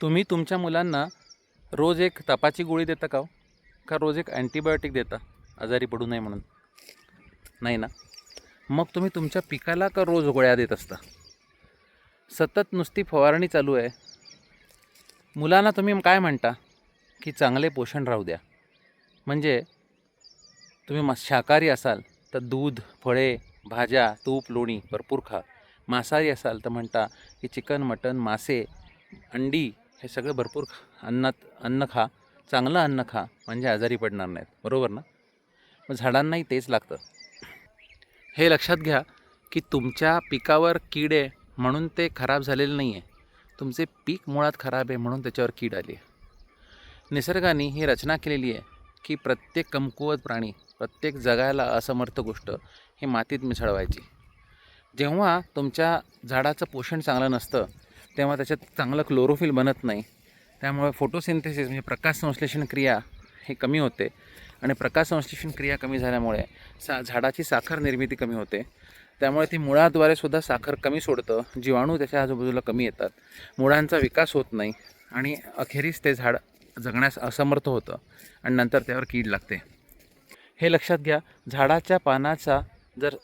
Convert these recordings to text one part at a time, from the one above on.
तुम्ही तुमच्या मुलांना रोज एक तापाची गोळी देता का हो? का रोज एक अँटीबायोटिक देता? आजारी पडू नये म्हणून. नाही ना? मग तुम्ही तुमच्या पिकाला का रोज गोळ्या देत असता? सतत नुसती फवारणी चालू आहे. मुलांना तुम्ही काय म्हणता? की चांगले पोषण राहू द्या. म्हणजे तुम्ही मा शाकाहारी असाल तर दूध फळे भाज्या तूप लोणी भरपूर खा. मांसाहारी असाल तर म्हणता की चिकन मटन मासे अंडी हे सगळं भरपूर अन्नात अन्न खा. चांगलं अन्न खा. म्हणजे आजारी पडणार नाहीत. बरोबर ना? मग झाडांनाही तेच लागतं. हे लक्षात घ्या की तुमच्या पिकावर कीड आहे म्हणून ते खराब झालेलं नाही आहे. तुमचे पीक मुळात खराब आहे म्हणून त्याच्यावर कीड आली आहे. निसर्गाने ही रचना केलेली आहे की प्रत्येक कमकुवत प्राणी प्रत्येक जगायला असमर्थ गोष्ट ही मातीत मिसळवायची. जेव्हा तुमच्या झाडाचं पोषण चांगलं नसतं तेव्हा त्याच्यात चांगलं क्लोरोफिल बनत नाही. त्यामुळे फोटोसिंथेसिस म्हणजे प्रकाश संश्लेषण क्रिया हे कमी होते. आणि प्रकाश संश्लेषण क्रिया कमी झाल्यामुळे सा झाडाची साखर निर्मिती कमी होते. त्यामुळे ती मुळाद्वारे सुद्धा साखर कमी सोडतं. जीवाणू त्याच्या आजूबाजूला कमी येतात. मुळांचा विकास होत नाही. आणि अखेरीस ते झाड जगण्यास असमर्थ होतं. आणि नंतर त्यावर कीड लागते. हे लक्षात घ्या. झाडाच्या पानाचा जर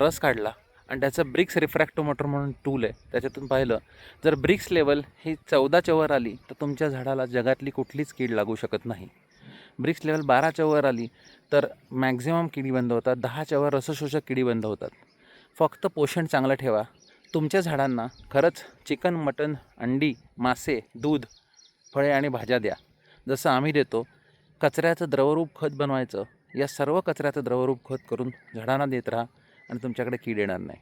रस काढला आणि त्याचं ब्रिक्स रिफ्रॅक्टोमोटर म्हणून टूल आहे. त्याच्यातून पाहिलं जर ब्रिक्स लेवल ही चौदाच्या वर आली तर तुमच्या झाडाला जगातली कुठलीच कीड लागू शकत नाही. ब्रिक्स लेवल बाराच्या वर आली तर मॅक्झिमम किडी बंद होतात. दहाच्या वर रसशोषक किडी बंद होतात. फक्त पोषण चांगलं ठेवा. तुमच्या झाडांना खरंच चिकन मटन अंडी मासे दूध फळे आणि भाज्या द्या. जसं आम्ही देतो कचऱ्याचं द्रवरूप खत बनवायचं. या सर्व कचऱ्याचं द्रवरूप खत करून झाडांना देत राहा. आणि तुमच्याकडे कीड येणार नाही.